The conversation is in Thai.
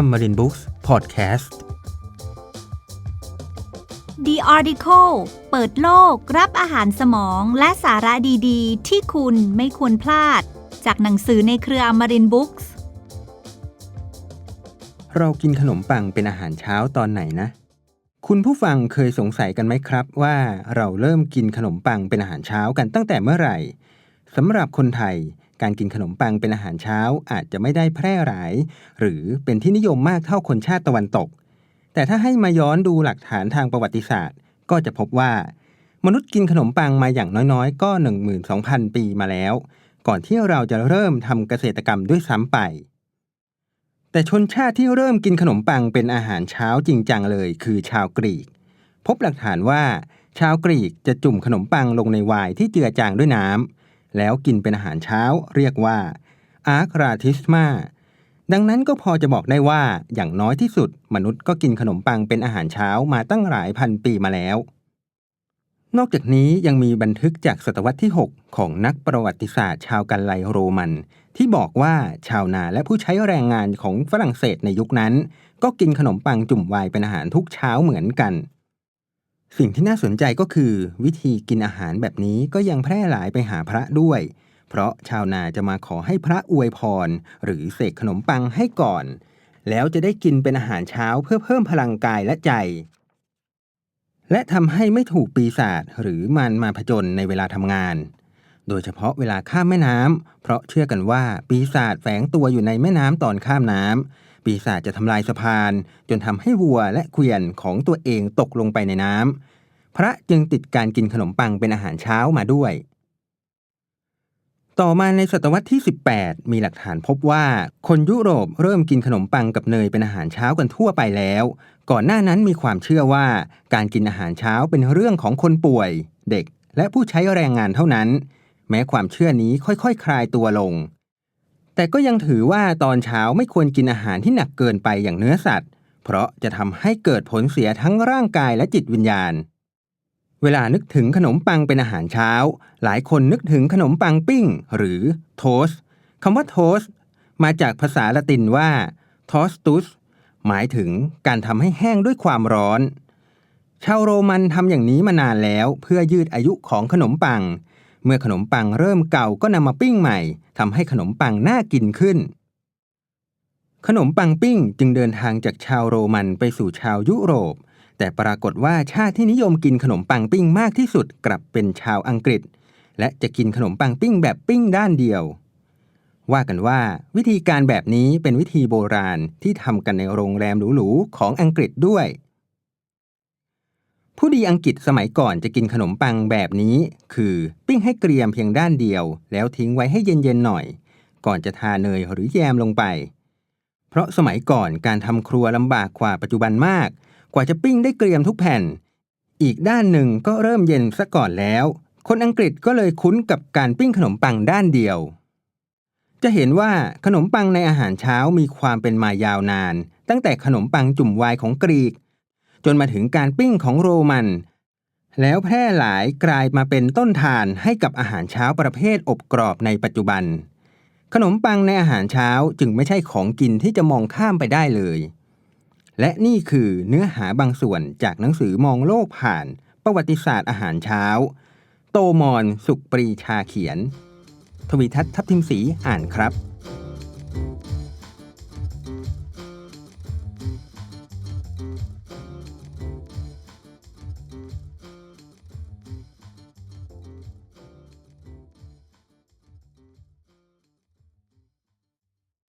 Amarin Books Podcast The Article เปิดโลกรับอาหารสมองและสาระดีๆ ที่คุณไม่ควรพลาด จากหนังสือในเครือ Amarin Books เรากินขนมปังเป็นอาหารเช้าตอนไหนนะ คุณผู้ฟังเคยสงสัยกันไหมครับว่าเราเริ่มกินขนมปังเป็นอาหารเช้ากันตั้งแต่เมื่อไหร่สำหรับคนไทย การกินขนมปังเป็นอาหารเช้าอาจจะไม่ได้แพร่หลาย หรือเป็นที่นิยมมากเท่าคนชาติตะวันตก แต่ถ้าให้มาย้อนดูหลักฐานทางประวัติศาสตร์ ก็จะพบว่า มนุษย์กินขนมปังมาอย่างน้อยๆ ก็ 12,000 ปีมาแล้ว ก่อนที่เราจะเริ่มทำเกษตรกรรมด้วยซ้ำไป แต่ชนชาติที่เริ่มกินขนมปังเป็นอาหารเช้าจริงจังเลย คือชาวกรีก พบหลักฐานว่า ชาวกรีกจะจุ่มขนมปังลงในไวน์ที่เจือจางด้วยน้ำ แล้วกินเป็นอาหารเช้าเรียกว่าอาร์คราทิสมาดังนั้นก็พอจะบอกได้ว่าอย่างน้อยที่สุด มนุษย์ก็กินขนมปังเป็นอาหารเช้ามาตั้งหลายพันปีมาแล้ว นอกจากนี้ยังมีบันทึกจากศตวรรษที่ 6 ของนักประวัติศาสตร์ ชาวกันไลโรมัน ที่บอกว่าชาวนาและผู้ใช้แรงงานของฝรั่งเศสในยุคนั้น ก็กินขนมปังจุ่มไวน์เป็นอาหารทุกเช้าเหมือนกัน สิ่งที่น่าสนใจก็คือ วิธีกินอาหารแบบนี้ก็ยังแพร่หลายไปหาพระด้วย เพราะชาวนาจะมาขอให้พระอวยพร หรือเสกขนมปังให้ก่อน แล้วจะได้กินเป็นอาหารเช้าเพื่อเพิ่มพลังกายและใจ และทำให้ไม่ถูกปีศาจหรือมันมาผจญในเวลาทำงาน โดยเฉพาะเวลาข้ามแม่น้ำเพราะเชื่อกันว่าปีศาจแฝงตัวอยู่ในแม่น้ำตอนข้ามน้ำ ปีศาจจะทำลายสะพาน จนทำให้วัวและเกวียนของตัวเองตกลงไปในน้ำพระจึงติดการกินขนมปังเป็นอาหารเช้ามาด้วย ต่อมาในศตวรรษที่ 18 มีหลักฐานพบว่าคนยุโรปเริ่มกินขนมปังกับเนยเป็นอาหารเช้ากันทั่วไปแล้ว ก่อนหน้านั้นมีความเชื่อว่าการกินอาหารเช้าเป็นเรื่องของคนป่วย เด็ก และผู้ใช้แรงงานเท่านั้น แม้ความเชื่อนี้ค่อยๆคคลายตัวลง แต่ก็ยังถือว่าตอนเช้าไม่ควรกินอาหารที่หนักเกินไปอย่างเนื้อสัตว์ เพราะจะทำให้เกิดผลเสียทั้งร่างกายและจิตวิญญาณ เวลานึกถึงขนมปังเป็นอาหารเช้า หลายคนนึกถึงขนมปังปิ้ง หรือโทสคำว่าโทสมาจากภาษาละตินว่า tostus หมายถึงการทำให้แห้งด้วยความร้อน ชาวโรมันทำอย่างนี้มานานแล้วเพื่อยืดอายุของขนมปัง เมื่อขนมปังเริ่มเก่าก็นำมาปิ้งใหม่ทำให้ขนมปังน่ากินขึ้น ขนมปังปิ้งจึงเดินทางจากชาวโรมันไปสู่ชาวยุโรป แต่ปรากฏว่าชาติที่นิยมกินขนมปังปิ้งมากที่สุดกลับเป็นชาวอังกฤษ และจะกินขนมปังปิ้งแบบปิ้งด้านเดียว ว่ากันว่าวิธีการแบบนี้เป็นวิธีโบราณที่ทำกันในโรงแรมหรูๆของอังกฤษด้วย ผู้ดีอังกฤษสมัยก่อนจะกินขนมปังแบบนี้ คือปิ้งให้เกรียมเพียงด้านเดียว แล้วทิ้งไว้ให้เย็นๆหน่อย ก่อนจะทาเนยหรือแยมลงไป เพราะสมัยก่อนการทำครัวลำบากกว่าปัจจุบันมาก กว่าจะปิ้งได้เกรียมทุกแผ่น อีกด้านหนึ่งก็เริ่มเย็นซะก่อนแล้ว คนอังกฤษก็เลยคุ้นกับการปิ้งขนมปังด้านเดียว จะเห็นว่าขนมปังในอาหารเช้ามีความเป็นมายาวนาน ตั้งแต่ขนมปังจุ่มไวน์ของกรีก จนมาถึงการปิ้งของโรมัน แล้วแพร่หลายกลายมาเป็นต้นทานให้กับอาหารเช้าประเภทอบกรอบในปัจจุบัน ขนมปังในอาหารเช้าจึงไม่ใช่ของกินที่จะมองข้ามไปได้เลย และนี่คือเนื้อหาบางส่วนจากหนังสือมองโลกผ่าน ประวัติศาสตร์อาหารเช้า โตมอนสุขปรีชาเขียน ทวีทัศน์ทัพทิมศรีอ่านครับ